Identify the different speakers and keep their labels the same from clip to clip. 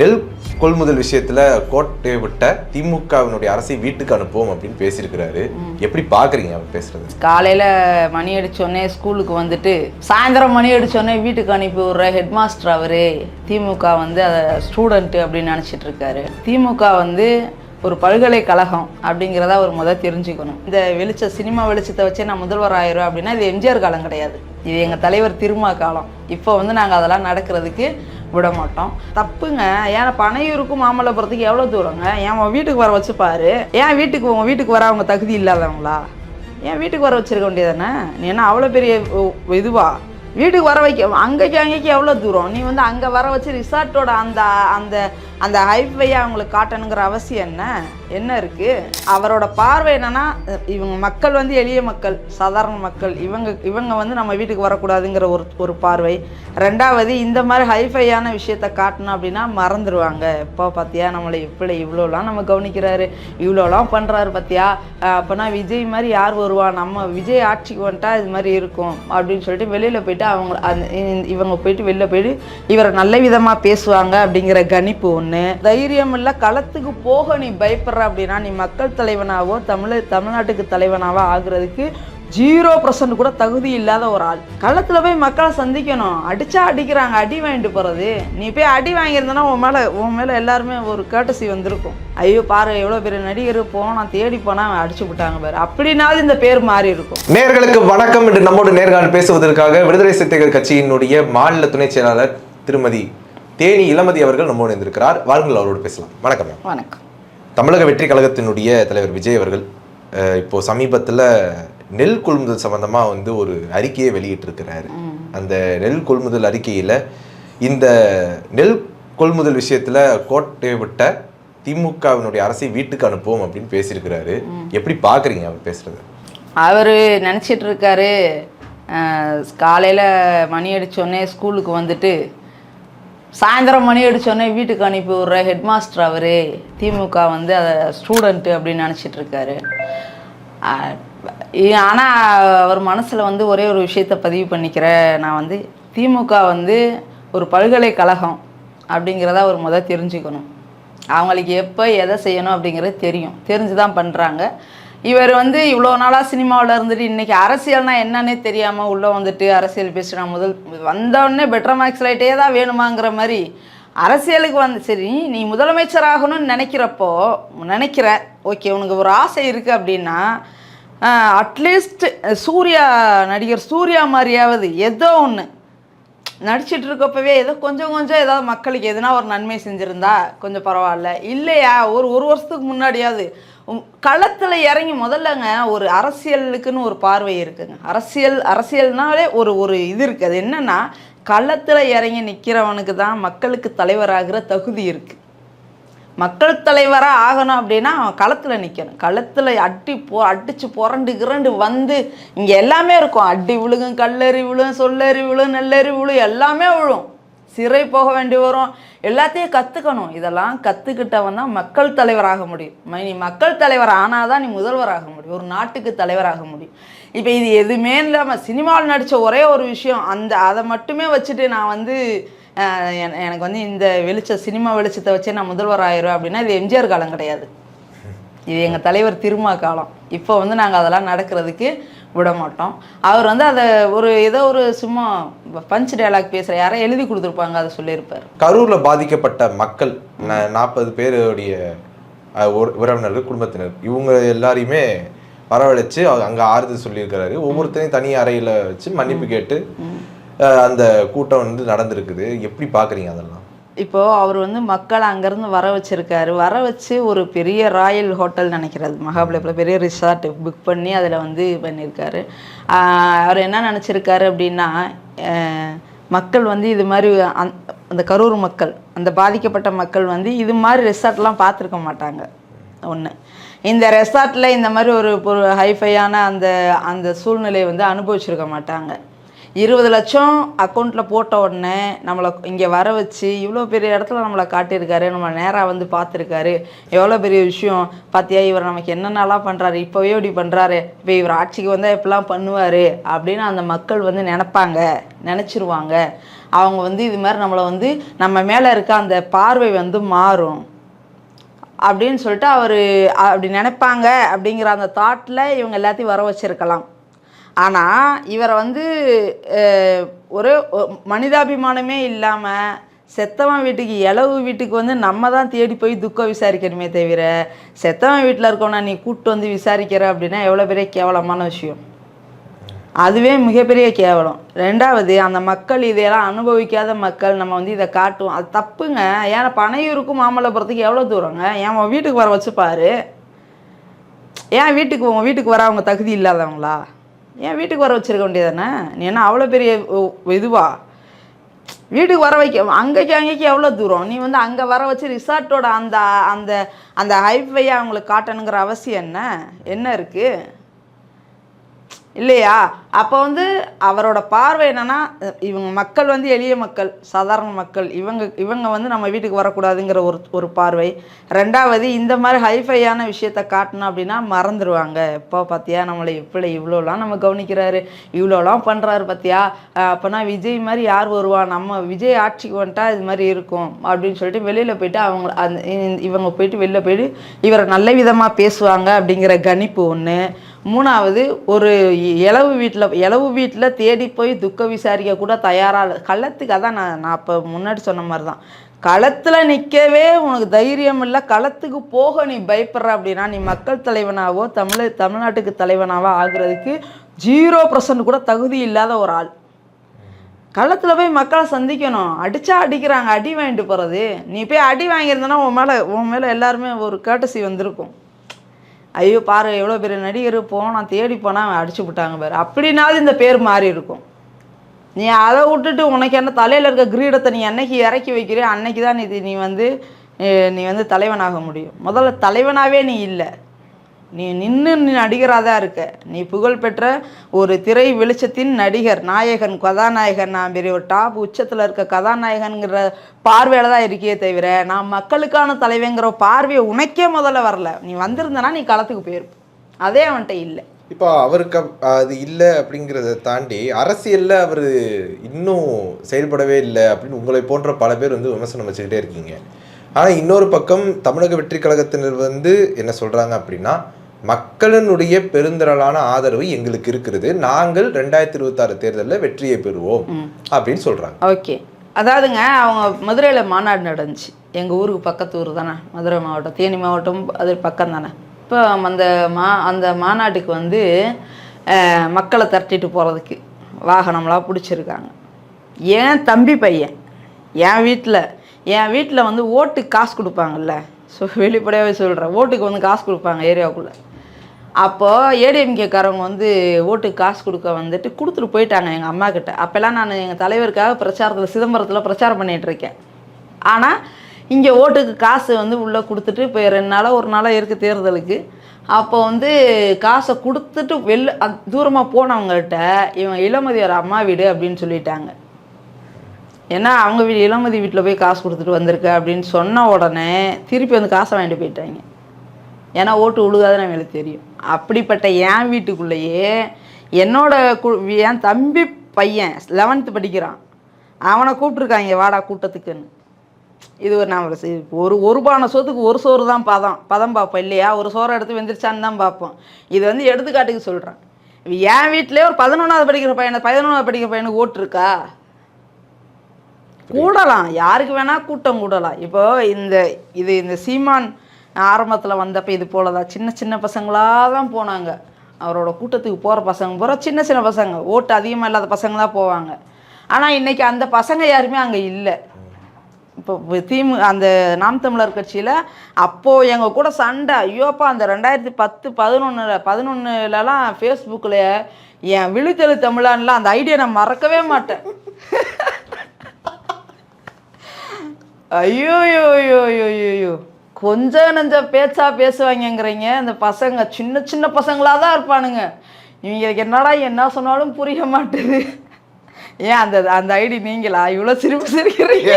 Speaker 1: நெல் கொள்முதல் விஷயத்துல கோட்டை விட்ட திமுகவினுடைய அரசை வீட்டுக்கு அனுப்புவோம் அப்படின்னு பேசியிருக்கிறாரு. எப்படி பாக்குறீங்க அவர் பேசுறது?
Speaker 2: காலையில் மணி அடிச்சோடனே ஸ்கூலுக்கு வந்துட்டு சாயந்தரம் மணி அடிச்சோடனே வீட்டுக்கு அனுப்பி விட்ற ஹெட் மாஸ்டர் அவரு திமுக வந்து அதை ஸ்டூடெண்ட்டு அப்படின்னு நினச்சிட்டு இருக்காரு திமுக வந்து ஒரு பல்கலைக்கழகம் அப்படிங்கிறத அவர் முதல் தெரிஞ்சுக்கணும். இந்த வெளிச்ச சினிமா வெளிச்சத்தை வச்சே நான் முதல்வர் ஆயிரும் அப்படின்னா இது எம்ஜிஆர் காலம் கிடையாது. இது எங்கள் தலைவர் திருமா காலம். இப்போ வந்து நாங்கள் அதெல்லாம் நடக்கிறதுக்கு விட மாட்டோம் தப்புங்க. ஏன்னா பனையூருக்கும் மாமல்லபுரத்துக்கு எவ்வளோ தூரங்க? ஏன் உன் வீட்டுக்கு வர வச்சுப்பாரு ஏன் வீட்டுக்கு உங்கள் வீட்டுக்கு வர அவங்க தகுதி இல்லாதவங்களா? ஏன் வீட்டுக்கு வர வச்சிருக்க வேண்டியதானே நீ என்ன அவ்வளோ பெரிய இதுவா? வீட்டுக்கு வர வைக்க அங்கேக்கு அங்கேக்கு எவ்வளோ தூரம்? நீ வந்து அங்கே வர வச்சு ரிசார்ட்டோட அந்த அந்த அந்த ஹைஃபையை அவங்களுக்கு காட்டணுங்கிற அவசியம் என்ன? என்ன இருக்குது அவரோட பார்வை என்னென்னா இவங்க மக்கள் வந்து எளிய மக்கள் சாதாரண மக்கள். இவங்க இவங்க வந்து நம்ம வீட்டுக்கு வரக்கூடாதுங்கிற ஒரு ஒரு பார்வை. ரெண்டாவது இந்த மாதிரி ஹைஃபையான விஷயத்த காட்டணும் அப்படின்னா மறந்துடுவாங்க இப்போ பார்த்தியா நம்மளை எப்படி இவ்வளோலாம் நம்ம கவனிக்கிறாரு. இவ்வளோலாம் பண்ணுறாரு பார்த்தியா அப்போனா விஜய் மாதிரி யார் வருவா? நம்ம விஜய் ஆட்சிக்கு வந்துட்டா இது மாதிரி இருக்கும் அப்படின்னு சொல்லிட்டு வெளியில் போயிட்டு அவங்க அந்த இவங்க போயிட்டு வெளில போயிட்டு இவரை நல்ல விதமாக பேசுவாங்க அப்படிங்கிற கணிப்பு ஒன்று தைரியம் இல்லை களத்துக்கு போக நீ பயப்படுற அப்படின்னா நீ மக்கள் தலைவனாவோ தமிழ் தமிழ்நாட்டுக்கு தலைவனாவோ ஆகுறதுக்கு ஜீரோ பர்சன்ட் கூட தகுதி இல்லாத ஒரு ஆள். களத்தில் போய் மக்களை சந்திக்கணும். அடித்தா அடிக்கிறாங்க அடி வாங்கிட்டு போகிறது நீ போய் அடி வாங்கியிருந்தனா உன் மேலே உன் மேலே எல்லாருமே ஒரு கேட்டசி வந்திருக்கும். ஐயோ பாரு எவ்வளோ பெரிய நடிகர் போனால் தேடி போனால் அடிச்சு விட்டாங்க பாரு. அப்படின்னாவது இந்த பேர் மாறி இருக்கும்.
Speaker 1: நேர்களுக்கு வணக்கம் என்று நம்மோடு நேர்காணல் பேசுவதற்காக விடுதலை சிறுத்தைகள் கட்சியினுடைய மாநில துணை செயலாளர் திருமதி தேனி இளமதி அவர்கள் நம்மோடு இருந்திருக்கிறார் வாருங்கள் அவரோடு பேசலாம். வணக்கம் மேம்.
Speaker 2: வணக்கம்.
Speaker 1: தமிழக வெற்றி கழகத்தினுடைய தலைவர் விஜய் அவர்கள் அஹ், இப்போ சமீபத்தில் நெல் கொள்முதல் சம்பந்தமா வந்து ஒரு அறிக்கையை வெளியிட்டிருக்கிறாரு. அந்த நெல் கொள்முதல் அறிக்கையில இந்த நெல் கொள்முதல் விஷயத்துல கோட்டை விட்ட திமுகவினுடைய அரசை வீட்டுக்கு அனுப்புவோம் அப்படின்னு பேசியிருக்கிறாரு. எப்படி பாக்குறீங்க அவர் பேசுறது?
Speaker 2: அவர் நினச்சிட்டு இருக்காரு. காலையில் மணி அடிச்சோடனே ஸ்கூலுக்கு வந்துட்டு சாயந்தரம் மணி அடிச்சோடனே வீட்டுக்கு அனுப்பி விட்ற ஹெட் மாஸ்டர் அவர் திமுக வந்து அதை ஸ்டூடெண்ட்டு அப்படின்னு நினச்சிட்டு இருக்காரு. ஆனால் அவர் மனசில் வந்து ஒரே ஒரு விஷயத்தை பதிவு பண்ணிக்கிற நான் வந்து திமுக வந்து ஒரு பல்கலைக்கழகம் அப்படிங்கிறத அவர் முதல் தெரிஞ்சுக்கணும். அவங்களுக்கு எப்போ எதை செய்யணும் அப்படிங்கிறது தெரியும். தெரிஞ்சு தான் பண்ணுறாங்க இவர் வந்து இவ்வளோ நாளாக சினிமாவில் இருந்துட்டு இன்றைக்கி அரசியல்னால் என்னன்னே தெரியாமல் உள்ளே வந்துட்டு அரசியல் பேசுகிறா முதல் வந்தவுடனே பெட்டர் மார்க்ஸ் லைட்டே தான் வேணுமாங்கிற மாதிரி அரசியலுக்கு வந்து சரி நீ முதலமைச்சராகணும்னு நினைக்கிறப்போ நினைக்கிற ஓகே உனக்கு ஒரு ஆசை இருக்குது அப்படின்னா அட்லீஸ்ட் சூர்யா நடிகர் சூர்யா மாதிரியாவது ஏதோ ஒன்று நடிச்சிட்டு இருக்கப்பவே ஏதோ கொஞ்சம் கொஞ்சம் ஏதாவது மக்களுக்கு எதுனா ஒரு நன்மை செஞ்சுருந்தா கொஞ்சம் பரவாயில்ல. இல்லையா? ஒரு ஒரு வருஷத்துக்கு முன்னாடியாவது களத்தில் இறங்கி முதல்லங்க ஒரு அரசியலுக்குன்னு ஒரு பார்வை இருக்குங்க. அரசியல் அரசியல்னாலே ஒரு ஒரு இது இருக்குது அது என்னென்னா களத்தில் இறங்கி நிற்கிறவனுக்கு தான் மக்களுக்கு தலைவராகிற தகுதி இருக்குது மக்கள் தலைவராக ஆகணும் அப்படின்னா அவன் களத்தில் நிற்கணும் களத்தில் அட்டி போ அடித்து புரண்டு கிரண்டு வந்து இங்கே எல்லாமே இருக்கும். அடி விழுகும் கல்லறி விழும் சொல்லறி விழும் நல்லறி விழும் எல்லாமே விழும். சிறை போக வேண்டி வரும். எல்லாத்தையும் கற்றுக்கணும் இதெல்லாம் கற்றுக்கிட்டவன் தான் மக்கள் தலைவராக முடியும். நீ மக்கள் தலைவர் ஆனால் தான் நீ முதல்வராக முடியும். ஒரு நாட்டுக்கு தலைவராக முடியும். இப்போ இது எதுவுமே இல்லாமல் சினிமாவில் நடித்த ஒரே ஒரு விஷயம். அந்த அதை மட்டுமே வச்சுட்டு நான் வந்து எனக்கு வந்து இந்த வெளிச்ச சினிமா வெளிச்சத்தை வச்சே நான் முதல்வர் ஆயிரும் அப்படின்னா இது எம்ஜிஆர் காலம் கிடையாது. இது எங்கள் தலைவர் திருமா காலம். இப்போ வந்து நாங்கள் அதெல்லாம் நடக்கிறதுக்கு விட மாட்டோம் அவர் வந்து அதை ஒரு ஏதோ ஒரு சும்மா பஞ்ச் டயலாக் பேசுகிற யாரோ எழுதி கொடுத்துருப்பாங்க அதை சொல்லியிருப்பார்.
Speaker 1: கரூர்ல பாதிக்கப்பட்ட மக்கள் நாற்பது பேருடைய உறவினர்கள் குடும்பத்தினர் இவங்க எல்லாரையுமே வரவழைச்சு அங்க ஆறுதல் சொல்லியிருக்கிறாரு. ஒவ்வொருத்தரையும் தனி அறையில வச்சு மன்னிப்பு கேட்டு அந்த கூட்டம் வந்து நடந்திருக்குது. எப்படி பாக்குறீங்க அதெல்லாம்?
Speaker 2: இப்போது அவர் வந்து மக்களை அங்கேருந்து வர வச்சுருக்காரு. வர வச்சு ஒரு பெரிய ராயல் ஹோட்டல் நினைக்கிறது. மகாபலிபுரம் பெரிய ரிசார்ட் புக் பண்ணி அதில் வந்து பண்ணியிருக்காரு. அவர் என்ன நினச்சிருக்காரு அப்படின்னா மக்கள் வந்து இது மாதிரி அந் அந்த கரூர் மக்கள் அந்த பாதிக்கப்பட்ட மக்கள் வந்து இது மாதிரி ரெசார்ட்லாம் பார்த்துருக்க மாட்டாங்க. ஒன்று இந்த ரெசார்ட்டில் இந்த மாதிரி ஒரு ஒரு ஹைஃபையான அந்த அந்த சூழ்நிலையை வந்து அனுபவிச்சிருக்க மாட்டாங்க. இருபது லட்சம் அக்கௌண்ட்டில் போட்ட உடனே நம்மளை இங்கே வர வச்சு இவ்வளோ பெரிய இடத்துல நம்மளை காட்டியிருக்காரு நம்ம நேராக வந்து பார்த்துருக்காரு. எவ்வளோ பெரிய விஷயம்? பார்த்தியா இவர் நமக்கு என்னென்னலாம் பண்ணுறாரு இப்போவே இப்படி பண்ணுறாரு இப்போ இவர் ஆட்சிக்கு வந்தால் எப்படிலாம் பண்ணுவார் அப்படின்னு அந்த மக்கள் வந்து நினப்பாங்க நினச்சிருவாங்க. அவங்க வந்து இது மாதிரி நம்மளை வந்து நம்ம மேலே இருக்க அந்த பார்வை வந்து மாறும். அப்படின்னு சொல்லிட்டு அவர் அப்படி நினைப்பாங்க அப்படிங்கிற அந்த தாட்டில் இவங்க எல்லாத்தையும் வர வச்சுருக்கலாம். ஆனால் இவரை வந்து ஒரு ஒ- மனிதாபிமானமே இல்லாமல் செத்தவன் வீட்டுக்கு இளவு வீட்டுக்கு வந்து நம்ம தான் தேடி போய் துக்கம் விசாரிக்கணுமே தவிர செத்தவன் வீட்டில் இருக்கவனை நீ கூப்பிட்டு வந்து விசாரிக்கிற அப்படின்னா எவ்வளோ பெரிய கேவலமான விஷயம். அதுவே மிகப்பெரிய கேவலம். ரெண்டாவது அந்த மக்கள் இதையெல்லாம் அனுபவிக்காத மக்கள் நம்ம வந்து இதை காட்டுவோம். அது தப்புங்க. ஏன்னா பனையூருக்கும் மாமல்லபுரத்துக்கு எவ்வளோ தூரங்க? ஏன் உன் வீட்டுக்கு வர வச்சுப்பாரு ஏன் வீட்டுக்கு உன் வீட்டுக்கு வர அவங்க தகுதி இல்லாதவங்களா? ஏன் வீட்டுக்கு வர வச்சிருக்க வேண்டியதானே நீ என்ன அவ்வளோ பெரிய ஒ- இதுவா? வீட்டுக்கு வர வைக்க அங்கேக்கு அங்கேக்கு எவ்வளோ தூரம்? நீ வந்து அங்கே வர வச்சு ரிசார்ட்டோட அந்த அந்த அந்த ஹைஃபையை அவங்களுக்கு காட்டணுங்கிற அவசியம் என்ன? என்ன இருக்குது இல்லையா? அப்போ வந்து அவரோட பார்வை என்னென்னா இவங்க மக்கள் வந்து எளிய மக்கள் சாதாரண மக்கள். இவங்க இவங்க வந்து நம்ம வீட்டுக்கு வரக்கூடாதுங்கிற ஒரு ஒரு பார்வை. ரெண்டாவது இந்த மாதிரி ஹைஃபையான விஷயத்த காட்டணும் அப்படின்னா மறந்துடுவாங்க இப்போ பார்த்தியா நம்மளை இப்படி இவ்வளோலாம் நம்ம கவனிக்கிறாரு இவ்வளோலாம் பண்ணுறாரு பார்த்தியா அப்போனா விஜய் மாதிரி யார் வருவா? நம்ம விஜய் ஆட்சிக்கு வந்துட்டா இது மாதிரி இருக்கும் அப்படின்னு சொல்லிட்டு வெளியில் போயிட்டு அவங்க அந்த இவங்க போயிட்டு வெளில போயிட்டு இவரை நல்ல விதமாக பேசுவாங்க அப்படிங்கிற கணிப்பு ஒன்று மூணாவது ஒரு இளவு வீட்டில் இளவு வீட்டில் தேடி போய் துக்க விசாரிக்க கூட தயாராக களத்துக்கு அதான் நான் நான் இப்போ முன்னாடி சொன்ன மாதிரி தான் களத்தில் நிற்கவே உனக்கு தைரியம் இல்லை. களத்துக்கு போக நீ பயப்படுற அப்படின்னா நீ மக்கள் தலைவனாவோ தமிழ் தமிழ்நாட்டுக்கு தலைவனாவோ ஆகுறதுக்கு ஜீரோ பர்சன்ட் கூட தகுதி இல்லாத ஒரு ஆள். களத்தில் போய் மக்களை சந்திக்கணும். அடித்தா அடிக்கிறாங்க. அடி வாங்கிட்டு போகிறது நீ போய் அடி வாங்கியிருந்தனா உன் மேலே உன் மேலே எல்லாருமே ஒரு கேட்டசி வந்திருக்கும். ஐயோ பாரு எவ்வளோ பெரிய நடிகர் போனால் தேடி போனால் அவன் அடிச்சு விட்டாங்க பாரு. அப்படின்னாலும் இந்த பேர் மாறி இருக்கும். நீ அதை விட்டுட்டு உனக்கு என்ன தலையில் இருக்க கிரீடத்தை நீ என்னைக்கு இறக்கி வைக்கிறியோ அன்னைக்கு தான் இது நீ வந்து நீ வந்து தலைவனாக முடியும். முதல்ல தலைவனாகவே நீ இல்லை. நீ நின்று நீ நடிகராக தான் இருக்க. நீ புகழ்பெற்ற ஒரு திரை வெளிச்சத்தின் நடிகர் நாயகன் கதாநாயகன். நான் பெரிய ஒரு டாப் உச்சத்தில் இருக்க கதாநாயகன்கிற பார்வையில் தான் இருக்கியே தவிர நான் மக்களுக்கான தலைவங்கிற பார்வையை உனக்கே முதல்ல வரல. நீ வந்திருந்தனா நீ களத்துக்கு போயிருப்ப. அதே அவன்கிட்ட இல்லை.
Speaker 1: இப்போ அவருக்கு அது இல்லை அப்படிங்கிறத தாண்டி அரசியலில் அவர் இன்னும் செயல்படவே இல்லை அப்படின்னு உங்களை போன்ற பல பேர் வந்து விமர்சனம் வச்சுக்கிட்டே இருக்கீங்க. ஆனால் இன்னொரு பக்கம் தமிழக வெற்றி கழகத்தினர் வந்து என்ன சொல்கிறாங்க அப்படின்னா மக்களினுடைய பெருந்திரளான ஆதரவு எங்களுக்கு இருக்கிறது. நாங்கள் ரெண்டாயிரத்தி இருபத்தாறு தேர்தலில் வெற்றியை பெறுவோம் அப்படின்னு சொல்றாங்க.
Speaker 2: ஓகே. அதாவதுங்க அவங்க மதுரையில் மாநாடு நடந்துச்சு. எங்கள் ஊருக்கு பக்கத்து ஊர் தானே மதுரை மாவட்டம். தேனி மாவட்டம் அது பக்கம் தானே. இப்போ அந்த மா அந்த மாநாட்டுக்கு வந்து மக்களை தட்டிட்டு போகிறதுக்கு வாகனம்லாம் பிடிச்சிருக்காங்க. ஏன் தம்பி பையன்? என் வீட்டில் என் வீட்டில் வந்து ஓட்டுக்கு காசு கொடுப்பாங்கல்ல. ஸோ வெளிப்படையாகவே சொல்கிறேன் ஓட்டுக்கு வந்து காசு கொடுப்பாங்க ஏரியாவுக்குள்ளே. அப்போது ஏடிஎம்கேக்காரவங்க வந்து ஓட்டுக்கு காசு கொடுக்க வந்துட்டு கொடுத்துட்டு போயிட்டாங்க எங்கள் அம்மா கிட்ட. அப்போல்லாம் நான் எங்கள் தலைவருக்காக பிரச்சாரத்தில் சிதம்பரத்தில் பிரச்சாரம் பண்ணிகிட்ருக்கேன் ஆனால் இங்கே ஓட்டுக்கு காசு வந்து உள்ளே கொடுத்துட்டு இப்போ ரெண்டு நாளாக ஒரு நாளாக இருக்குது தேர்தலுக்கு. அப்போ வந்து காசை கொடுத்துட்டு வெளில தூரமாக போனவங்கள்ட்ட இவங்க இளமதியோட அம்மா வீடு அப்படின்னு சொல்லிட்டாங்க. ஏன்னா அவங்க வீடு இளமதி வீட்டில் போய் காசு கொடுத்துட்டு வந்திருக்க அப்படின்னு சொன்ன உடனே திருப்பி வந்து காசை வாங்கிட்டு போயிட்டாங்க. ஏன்னா ஓட்டு உழுகாதுன்னு அவங்களுக்கு தெரியும். அப்படிப்பட்ட என் வீட்டுக்குள்ளேயே என்னோட கு என் தம்பி பையன் லெவன்த்து படிக்கிறான். அவனை கூப்பிட்ருக்காங்க வாடா கூட்டத்துக்குன்னு. இது ஒரு நான் ஒரு ஒரு பானை சோத்துக்கு ஒரு சோறு தான் பதம் பதம் பார்ப்போம் இல்லையா? ஒரு சோறை எடுத்து வெந்திருச்சான்னு தான் பார்ப்போம் இது வந்து எடுத்துக்காட்டுக்கு சொல்கிறேன் என் வீட்டிலே ஒரு பதினொன்றாவது படிக்கிற பையனை பதினொன்றாவது படிக்கிற பையனுக்கு ஓட்டு இருக்கா? கூடலாம். யாருக்கு வேணா கூட்டம் கூடலாம். இப்போ இந்த இது இந்த சீமான் ஆரம்பத்தில் வந்தப்போ இது போல தான் சின்ன சின்ன பசங்களாக தான் போனாங்க. அவரோட கூட்டத்துக்கு போகிற பசங்க பூரா சின்ன சின்ன பசங்க. ஓட்டு அதிகமாக இல்லாத பசங்க தான் போவாங்க. ஆனால் இன்றைக்கி அந்த பசங்க யாருமே அங்கே இல்லை. இப்போ திமு அந்த நாம் தமிழர் கட்சியில் அப்போது எங்கள் கூட சண்டை. ஐயோப்பா அந்த ரெண்டாயிரத்தி பத்து பதினொன்றில் பதினொன்றுலலாம் ஃபேஸ்புக்கில் என் விழுத்தெழு தமிழான்லாம் அந்த ஐடியா நான் மறக்கவே மாட்டேன். ஐயோ ஐயோ ஐயோ ஐயோ ஐயோ கொஞ்சம் நெஞ்ச பேச்சா பேசுவாங்கங்கிறீங்க. இந்த பசங்க சின்ன சின்ன பசங்களாக தான் இருப்பானுங்க. இவங்களுக்கு என்னடா என்ன சொன்னாலும் புரிய மாட்டுது. ஏன் அந்த அந்த ஐடி நீங்களா? இவ்வளோ சிரிப்பு சிரிக்கிறீங்க.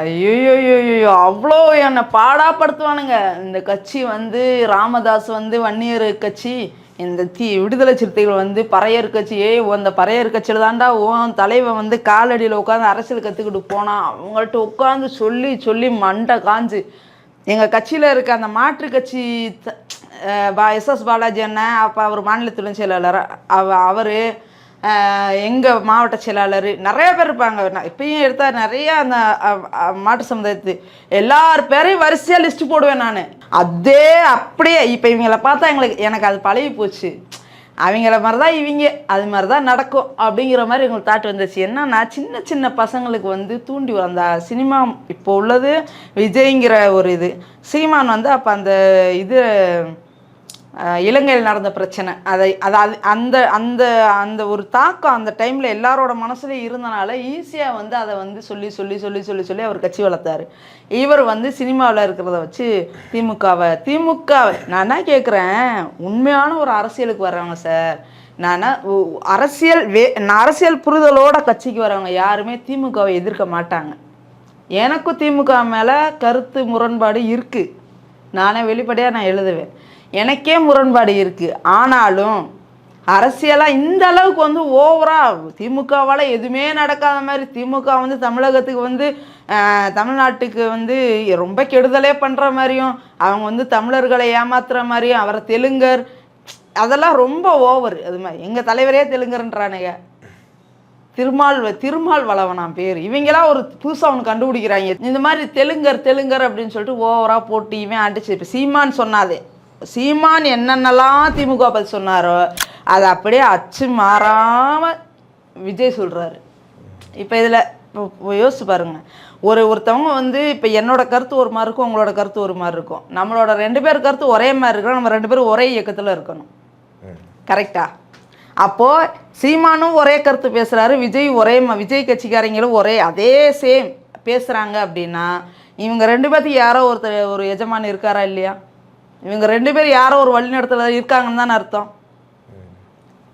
Speaker 2: ஐயோ அவ்வளோ என்னை பாடாப்படுத்துவானுங்க இந்த கட்சி வந்து ராமதாஸ் வந்து வன்னியர் கட்சி. இந்த தீ விடுதலை சிறுத்தைகள் வந்து பறையர் கட்சி அந்த பறையர் கட்சியில் தாண்டா உன் தலைவன் வந்து காலடியில் உட்காந்து அரசியல் கற்றுக்கிட்டு போனான் அவங்கள்ட்ட உட்காந்து சொல்லி சொல்லி மண்டை காஞ்சு. எங்கள் கட்சியில் இருக்க அந்த மாற்று கட்சி த- பா எஸ்எஸ் பாலாஜி அண்ணன் அப்போ அவர் மாநில துணை செயலாளர் அவ அவர் எங்கள் மாவட்ட செயலாளர் நிறைய பேர் இருப்பாங்க. நான் இப்பயும் எடுத்தால் நிறைய அந்த மாட்டு சமுதாயத்து எல்லார் பேரையும் வரிசையாக லிஸ்ட்டு போடுவேன் நான். அதே அப்படியே இப்போ இவங்கள பார்த்தா எங்களுக்கு எனக்கு அது பழகி போச்சு. அவங்கள மாதிரி தான் இவங்க அது மாதிரி தான் நடக்கும் அப்படிங்கிற மாதிரி எங்களுக்கு தாட் வந்துச்சு. என்னன்னா சின்ன சின்ன பசங்களுக்கு வந்து தூண்டி வரும். அந்த சினிமா இப்போ உள்ளது விஜய்ங்கிற ஒரு இது. சீமான் வந்து அப்போ அந்த இது இலங்கையில் நடந்த பிரச்சனை. அதை அதாவது அந்த அந்த அந்த ஒரு தாக்கம் அந்த டைமில் எல்லாரோட மனசுலையும் இருந்தனால ஈஸியாக வந்து அதை வந்து சொல்லி சொல்லி சொல்லி சொல்லி சொல்லி அவர் கட்சி வளர்த்தாரு. இவர் வந்து சினிமாவில் இருக்கிறத வச்சு திமுகவை திமுகவை நான் என்ன கேட்குறேன் உண்மையான ஒரு அரசியலுக்கு வர்றவங்க சார். நான் உ- அரசியல் வே நான் அரசியல் புரிதலோட கட்சிக்கு வரவங்க யாருமே திமுகவை எதிர்க்க மாட்டாங்க. எனக்கும் திமுக மேலே கருத்து முரண்பாடு இருக்குது நானே வெளிப்படையாக நான் எழுதுவேன். எனக்கே முரண்பாடு இருக்குது ஆனாலும் அரசியலாக இந்த அளவுக்கு வந்து ஓவராக திமுகவால் எதுவுமே நடக்காத மாதிரி திமுக வந்து தமிழகத்துக்கு வந்து தமிழ்நாட்டுக்கு வந்து ரொம்ப கெடுதலே பண்ணுற மாதிரியும் அவங்க வந்து தமிழர்களை ஏமாத்துகிற மாதிரியும் அவரை தெலுங்கர் அதெல்லாம் ரொம்ப ஓவர். அது மாதிரி எங்கள் தலைவரே தெலுங்கர்ன்றானுங்க. திருமால் திருமால் வளவனாம் பேர். இவங்கெல்லாம் ஒரு புதுசாக ஒன்று கண்டுபிடிக்கிறாங்க. இந்த மாதிரி தெலுங்கர் தெலுங்கர் அப்படின்னு சொல்லிட்டு ஓவராக போட்டு இவன் அடிச்சு இப்போ சீமான்னு சொன்னாதே. சீமான் என்னென்னலாம் திமுக பற்றி சொன்னாரோ அதை அப்படியே அச்சு மாறாமல் விஜய் சொல்கிறாரு இப்போ இதில் இப்போ யோசிச்சு பாருங்க. ஒரு ஒருத்தவங்க வந்து இப்போ என்னோட கருத்து ஒரு மாதிரி இருக்கும் உங்களோட கருத்து ஒரு மாதிரி இருக்கும். நம்மளோட ரெண்டு பேர் கருத்து ஒரே மாதிரி இருக்கணும் நம்ம ரெண்டு பேரும் ஒரே இயக்கத்தில் இருக்கணும். கரெக்டா அப்போது சீமானும் ஒரே கருத்து பேசுகிறாரு விஜய் ஒரே விஜய் கட்சிக்காரங்களும் ஒரே அதே சேம் பேசுகிறாங்க அப்படின்னா இவங்க ரெண்டு பேர்த்துக்கு யாரோ ஒருத்தர் ஒரு எஜமான் இருக்காரா இல்லையா? இவங்க ரெண்டு பேரும் யாரோ ஒரு வழிநடத்துல இருக்காங்கன்னு தானே அர்த்தம்.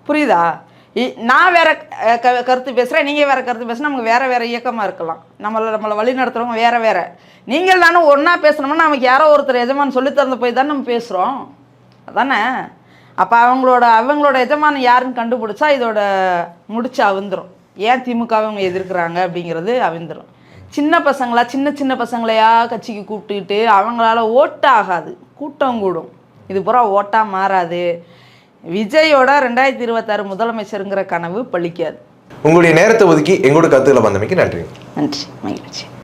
Speaker 2: புரியுதா? இ- நான் வேற க கருத்து பேசுகிறேன் நீங்கள் வேற கருத்து பேசுனா நமக்கு வேற வேற இயக்கமாக இருக்கலாம். நம்மளை நம்மளை வழி நடத்துகிறவங்க வேற வேற. நீங்கள் தானே ஒன்றா பேசணும்னா நமக்கு யாரோ ஒருத்தர் எஜமான் சொல்லி தந்து போய் தானே நம்ம பேசுகிறோம் அதானே? அப்போ அவங்களோட அவங்களோட எஜமானம் யாருன்னு கண்டுபிடிச்சா இதோட முடிச்சு அவிந்துடும் ஏன் திமுக அவங்க எதிர்க்கிறாங்க அப்படிங்கிறது அவிந்துரும். சின்ன பசங்களா சின்ன சின்ன பசங்களையா கட்சிக்கு கூப்பிட்டுக்கிட்டு அவங்களால ஓட்டு ஆகாது கூட்டம் கூடும் இது பூரா ஓட்டா மாறாது. விஜயோட ரெண்டாயிரத்தி இருபத்தாறு முதலமைச்சருங்கிற கனவு பலிக்காது
Speaker 1: உங்களுடைய நேரத்தை ஒதுக்கி எங்களோட கருத்துக்களை வந்தமைக்கு நன்றி.
Speaker 2: நன்றி. மகிழ்ச்சி.